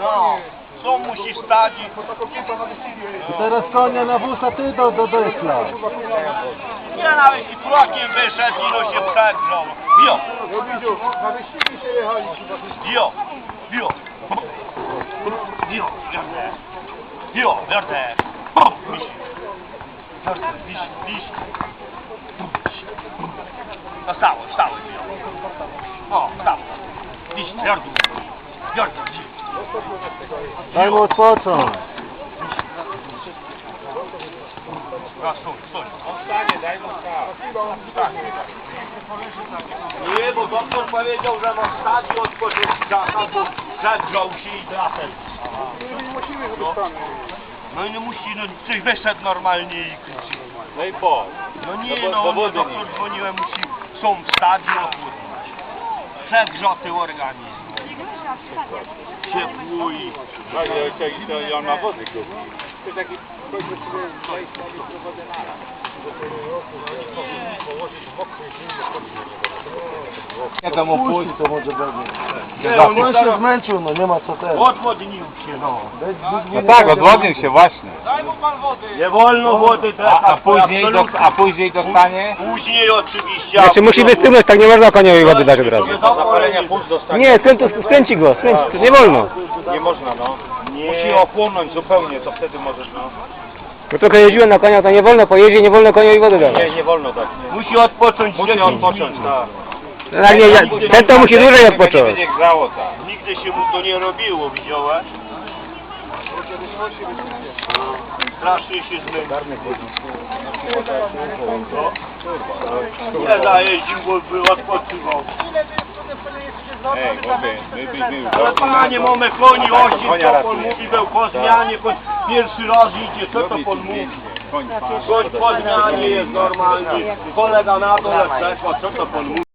No, co musi stać. I teraz konia na wóz, ty do, do desla. Ja nawet i kulakiem wyszedł i no się przegrzał. Bio, Na wyścigi się jechali. bio, bio. Bio, werde. Bio, werde. Wisi. Werde, wisi, wisi. No stało, stało bio. O, stało. Wisi, werde. Werde, wisi. Daj mu odpocząć. No. Nie, bo doktor powiedział, że ma stadion odpocząć czasa, bo przegrzał się i trafem. Nie. No i no musi, no coś wyszedł normalnie i krzyczy. No i po. No nie, no, bo no doktor nie. dzwoniłem, musi, są w stadion, przegrzoty organizm. Ciepło i... No i to, i on ma wody kupi. To taki, powiedzmy sobie, 20 litrów wody na Nie to mu Puści to może będzie. Nie, on On się zmęczył, no nie ma co teraz. odwodnił się, no. No tak, odwodnił się właśnie. Nie wolno wody teraz. A, a, później, do, a później dostanie Później oczywiście. Znaczy musi wystygnąć, tak nie można koniowi wody dać od razu. Nie, skręci, skręci go, skręci, nie wolno. Nie można, no. Nie. Musi ochłonąć zupełnie, to wtedy możesz, no. Bo trochę jeździłem na koniach, to nie wolno pojeździć, nie wolno koniowi wody dać. Nie, nie wolno tak. Nie. Musi odpocząć Musi 10 odpocząć, tak. Tak, nie, ja- ten to musi dłużej Nie odpocząć. będzie grzało, tak. Nigdy się mu to nie robiło, widziałeś? Strasznie się zmęczył. Nie zajeździł, bo by odpoczywał. Ej, my byśmy już... Ale panie mamy koni, Tak, osiem, konia co ratuje. pan mówi, był po zmianie, pierwszy raz idzie, co to pan mówi? Koń zmianie jest normalny, kolega na dole przeszła, co to pan mówi?